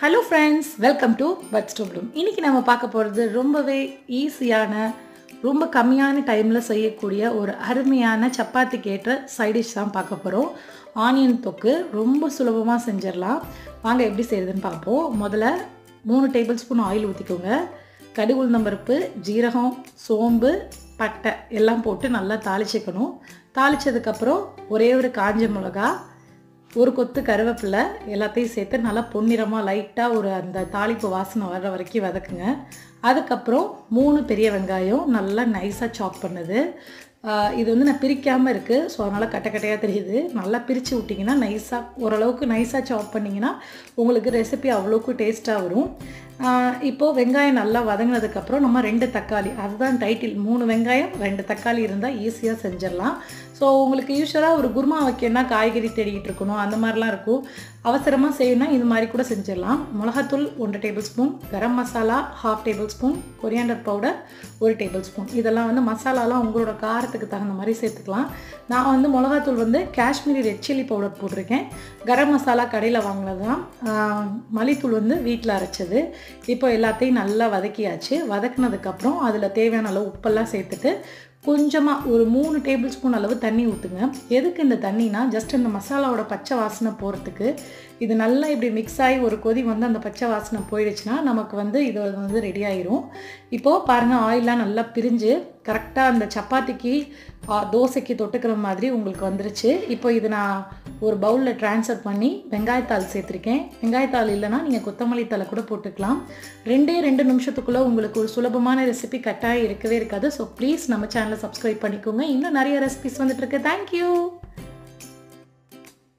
Hello friends welcome to பட் ஸ்டோப்ளூம் இன்றைக்கி நம்ம பார்க்க போகிறது ரொம்பவே ஈஸியான ரொம்ப கம்மியான டைமில் செய்யக்கூடிய ஒரு அருமையான சப்பாத்திக்கு ஏற்ற சைடிஷ் தான் பார்க்க போகிறோம் ஆனியன் தொக்கு ரொம்ப சுலபமாக செஞ்சிடலாம். வாங்க எப்படி செய்கிறதுன்னு பார்ப்போம். முதல்ல மூணு டேபிள் ஸ்பூன் ஆயில் ஊற்றிக்கோங்க கடுகு உளுந்தம்பருப்பு ஜீரகம் சோம்பு பட்டை எல்லாம் போட்டு நல்லா தாளிச்சிக்கணும். தாளித்ததுக்கப்புறம் ஒரே ஒரு காஞ்ச மிளகா ஒரு கொத்து கருவேப்பிலை எல்லாத்தையும் சேர்த்து நல்லா பொன்னிறமாக லைட்டாக ஒரு அந்த தாளிப்பு வாசனை வர்ற வரைக்கும் வதக்குங்க. அதுக்கப்புறம் மூணு பெரிய வெங்காயம் நல்லா நைஸாக சாப் பண்ணுது. இது வந்து நான் பிரிக்காமல் இருக்குது ஸோ அதனால் கட்ட கட்டையாக தெரியுது. நல்லா பிரித்து விட்டிங்கன்னா நைஸாக ஓரளவுக்கு நைஸாக சாப் பண்ணிங்கன்னா உங்களுக்கு ரெசிபி அவ்வளோக்கு டேஸ்ட்டாக வரும். இப்போது வெங்காயம் நல்லா வதங்கினதுக்கப்புறம் நம்ம ரெண்டு தக்காளி. அதுதான் டைட்டில் மூணு வெங்காயம் ரெண்டு தக்காளி இருந்தால் ஈஸியாக செஞ்சிடலாம். ஸோ உங்களுக்கு யூஸ்வலாக ஒரு குருமா வைக்கணும்னா காய்கறி தேடிக்கிட்டு இருக்கணும் அந்த மாதிரிலாம் இருக்கும். அவசரமாக செய்யணும்னா இது மாதிரி கூட செஞ்சிடலாம். மிளகாத்தூள் ஒன்றரை tablespoon garam masala half tablespoon coriander powder ஒரு டேபிள் ஸ்பூன் இதெல்லாம் வந்து மசாலாலாம் உங்களோட காரத்துக்கு தகுந்த மாதிரி சேர்த்துக்கலாம். நான் வந்து மிளகாத்தூள் வந்து காஷ்மீரி ரெட் சில்லி பவுடர் போட்டிருக்கேன். கரம் மசாலா கடையில் வாங்கினது தான் மல்லித்தூள் வந்து வீட்டில் அரைச்சது. இப்போ எல்லாத்தையும் நல்லா வதக்கியாச்சு. வதக்குனதுக்கப்புறம் அதில் தேவையான அளவு உப்பெல்லாம் சேர்த்துட்டு கொஞ்சமாக ஒரு மூணு டேபிள் ஸ்பூன் அளவு தண்ணி ஊற்றுங்க எதுக்கு இந்த தண்ணினா ஜஸ்ட் இந்த மசாலாவோட பச்சை வாசனை போகிறதுக்கு இது நல்லா இப்படி மிக்ஸ் ஆகி ஒரு கொதி வந்து அந்த பச்சை வாசனை போயிடுச்சுன்னா நமக்கு வந்து இது வந்து ரெடி ஆயிரும். இப்போது பாருங்கள் ஆயிலெலாம் நல்லா பிரிஞ்சு கரெக்டாக அந்த சப்பாத்திக்கு தோசைக்கு தொட்டுக்கிற மாதிரி உங்களுக்கு வந்துருச்சு. இப்போ இது நான் ஒரு பவுலில் ட்ரான்ஸ்ஃபர் பண்ணி வெங்காயத்தாள் சேர்த்துருக்கேன். வெங்காயத்தாள் இல்லைன்னா நீங்கள் கொத்தமல்லி தலை கூட போட்டுக்கலாம். ரெண்டே ரெண்டு நிமிஷத்துக்குள்ளே உங்களுக்கு ஒரு சுலபமான ரெசிபி கட்டாயம் இருக்கவே இருக்காது. ஸோ ப்ளீஸ் நம்ம சேனலை சப்ஸ்கிரைப் பண்ணிக்கோங்க. இன்னும் நிறைய ரெசிபிஸ் வந்துட்டுருக்கு தேங்க்யூ